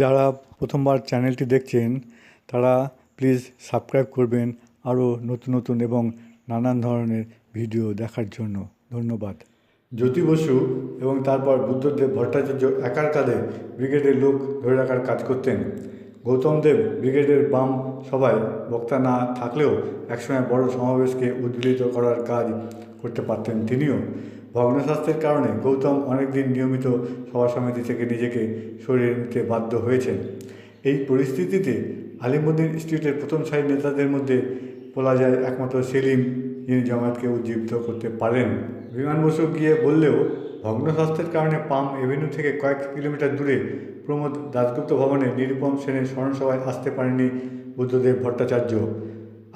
যারা প্রথমবার চ্যানেলটি দেখছেন, তারা প্লিজ সাবস্ক্রাইব করবেন আরও নতুন নতুন এবং নানান ধরনের ভিডিও দেখার জন্য। ধন্যবাদ। জ্যোতি বসু এবং তারপর বুদ্ধদেব ভট্টাচার্য একার কাঁধে ব্রিগেডের লোক ধরে রাখার কাজ করতেন। গৌতম দেব ব্রিগেডের বাম সভায় বক্তা না থাকলেও একসময় বড় সমাবেশকে উদ্বেলিত করার কাজ করতে পারতেন তিনিও। ভগ্নস্বাস্থ্যের কারণে গৌতম অনেকদিন নিয়মিত সভা সমিতি থেকে নিজেকে সরিয়ে নিতে বাধ্য হয়েছেন। এই পরিস্থিতিতে আলিমুদ্দিন স্ট্রিটের প্রথম সারির নেতাদের মধ্যে বলা যায় একমাত্র সেলিম, যিনি জামায়াতকে উজ্জীবিত করতে পারেন। বিমান বসু গিয়ে বললেও ভগ্ন স্বাস্থ্যের কারণে পাম এভিনিউ থেকে কয়েক কিলোমিটার দূরে প্রমোদ দাসগুপ্ত ভবনে নিরুপম সেনের স্মরণসভায় আসতে পারেনি বুদ্ধদেব ভট্টাচার্য।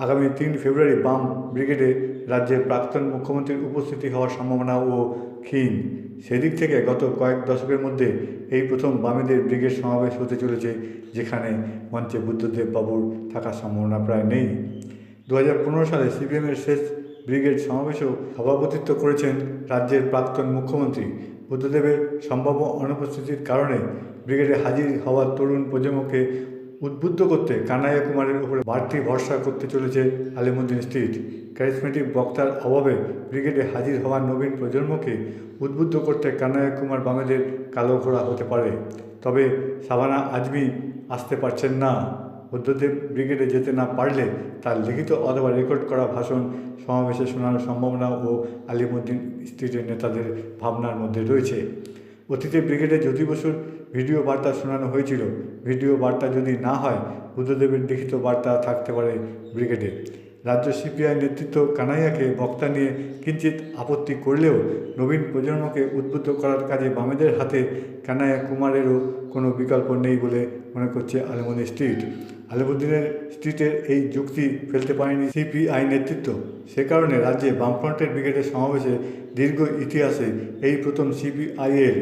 আগামী তিন ফেব্রুয়ারি বাম ব্রিগেডে রাজ্যের প্রাক্তন মুখ্যমন্ত্রীর উপস্থিতি হওয়ার সম্ভাবনাও ক্ষীণ। সেদিক থেকে গত কয়েক দশকের মধ্যে এই প্রথম বামেদের ব্রিগেড সমাবেশ হতে চলেছে, যেখানে মঞ্চে বুদ্ধদেব বাবুর থাকার সম্ভাবনা প্রায় নেই। দু হাজার পনেরো সালে সিপিএমের শেষ ব্রিগেড সমাবেশেও সভাপতিত্ব করেছেন রাজ্যের প্রাক্তন মুখ্যমন্ত্রী। বুদ্ধদেবের সম্ভাব্য অনুপস্থিতির কারণে ব্রিগেডে হাজির হওয়ার তরুণ প্রজন্মকে উদ্বুদ্ধ করতে, কানাইয়া কুমারের উপরে বাড়তি ভরসা করতে চলেছে আলিমুদ্দিন স্ট্রিট। ক্যারিসমেটিক বক্তার অভাবে ব্রিগেডে হাজির হওয়া নবীন প্রজন্মকে উদ্বুদ্ধ করতে কানাইয়া কুমার বামেদের কালো ঘোড়া হতে পারে। তবে সাবানা আজমি আসতে পারছেন না। বুদ্ধদেব ব্রিগেডে যেতে না পারলে তার লিখিত অথবা রেকর্ড করা ভাষণ সমাবেশে শোনানোর সম্ভাবনা ও আলিমুদ্দিন স্ট্রিটের নেতাদের ভাবনার মধ্যে রয়েছে। অতীতে ব্রিগেডে জ্যোতি বসুর ভিডিও বার্তা শোনানো হয়েছিল। ভিডিও বার্তা যদি না হয়, বুদ্ধদেবের লিখিত বার্তা থাকতে পারে ব্রিগেডে। রাজ্য সিপিআই নেতৃত্ব কানাইয়াকে বক্তা নিয়ে কিঞ্চিত আপত্তি করলেও নবীন প্রজন্মকে উদ্বুদ্ধ করার কাজে বামেদের হাতে কানাইয়া কুমারেরও কোনো বিকল্প নেই বলে মনে করছে আলিমুদ্দিন স্ট্রিট আলিমুদ্দিনের স্ট্রিটের এই যুক্তি ফেলতে পারেনি সিপিআই নেতৃত্ব। সে কারণে রাজ্যে বামফ্রন্টের ব্রিগেডের সমাবেশে দীর্ঘ ইতিহাসে এই প্রথম সিপিআইয়ের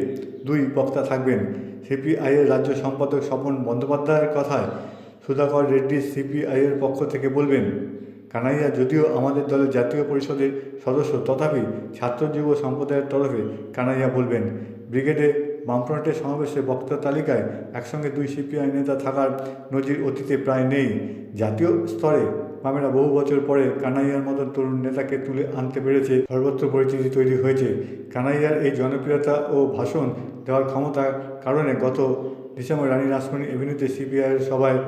দুই বক্তা থাকবেন। সিপিআইয়ের রাজ্য সম্পাদক স্বপন বন্দ্যোপাধ্যায়ের কথায় সুধাকর রেড্ডি সিপিআইয়ের পক্ষ থেকে বলবেন, কানাইয়া, যদিও আমাদের দলের জাতীয় পরিষদের সদস্য, তথাপি ছাত্র যুব সম্প্রদায়ের তরফে কানাইয়া বলবেন, ব্রিগেডে বামফ্রন্টের সমাবেশে বক্তা তালিকায় একসঙ্গে দুই সিপিআই নেতা থাকার নজির অতীতে প্রায় নেই। জাতীয় স্তরে বামেরা বহু বছর পরে কানাইয়ার মতন তরুণ নেতাকে তুলে আনতে পেরেছে। সর্বত্র পরিচিতি তৈরি হয়েছে। কানাইয়ার এই জনপ্রিয়তা ও ভাষণ দেওয়ার ক্ষমতার কারণে গত ডিসেম্বর রানী রাসমণি এভিনিউতে সিপিআইয়ের সভায়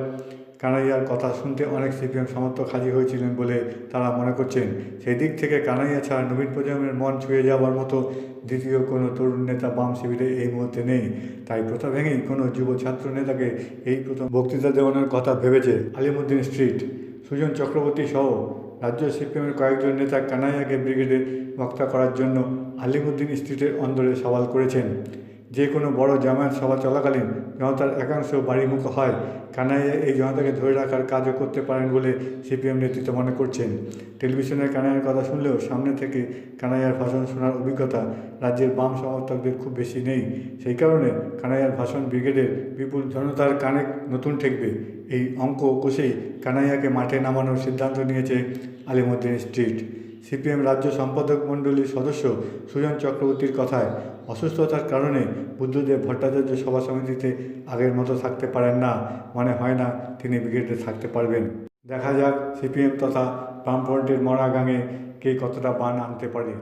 কানাইয়ার কথা শুনতে অনেক সিপিএম সমর্থক হাজির হয়েছিলেন বলে তারা মনে করছেন। সেই দিক থেকে কানাইয়া ছাড়া নবীন প্রজন্মের মন ছুঁয়ে যাওয়ার মতো দ্বিতীয় কোনো তরুণ নেতা বাম শিবিরে এই মুহূর্তে নেই। তাই প্রথা ভেঙেই কোনো যুব ছাত্র নেতাকে এই প্রথম বক্তৃতা দেওয়ানোর কথা ভেবেছে আলিমুদ্দিন স্ট্রিট। সুজন চক্রবর্তী সহ রাজ্য সিপিএমের কয়েকজন নেতা কানাইয়াকে ব্রিগেডের বক্তা করার জন্য আলিমুদ্দিন স্ট্রিটের অন্দরে সওয়াল করেছেন। যে কোনো বড় জামায়াত সভা চলাকালীন জনতার একাংশ বাড়িমুখ হয়। কানাইয়া এই জনতাকে ধরে রাখার কাজও করতে পারেন বলে সিপিএম নেতৃত্ব মনে করছেন। টেলিভিশনে কানাইয়ার কথা শুনলেও সামনে থেকে কানাইয়ার ভাষণ শোনার অভিজ্ঞতা রাজ্যের বাম সমর্থকদের খুব বেশি নেই। সেই কারণে কানাইয়ার ভাষণ ব্রিগেডের বিপুল জনতার কানে নতুন ঠেকবে। এই অঙ্ক কষেই কানাইয়াকে মাঠে নামানোর সিদ্ধান্ত নিয়েছে আলিমুদ্দিন স্ট্রিট। সিপিএম রাজ্য সম্পাদক মণ্ডলীর সদস্য সুজন চক্রবর্তীর কথায়, অসুস্থতার কারণে বুদ্ধদেব ভট্টাচার্য সভা সমিতিতে আগের মতো থাকতে পারেন না। মনে হয় না, তিনি ব্রিগেডে থাকতে পারবেন। দেখা যাক সিপিএম তথা বামফ্রন্টের মরা গাঙে কে কতটা বান আনতে পারে।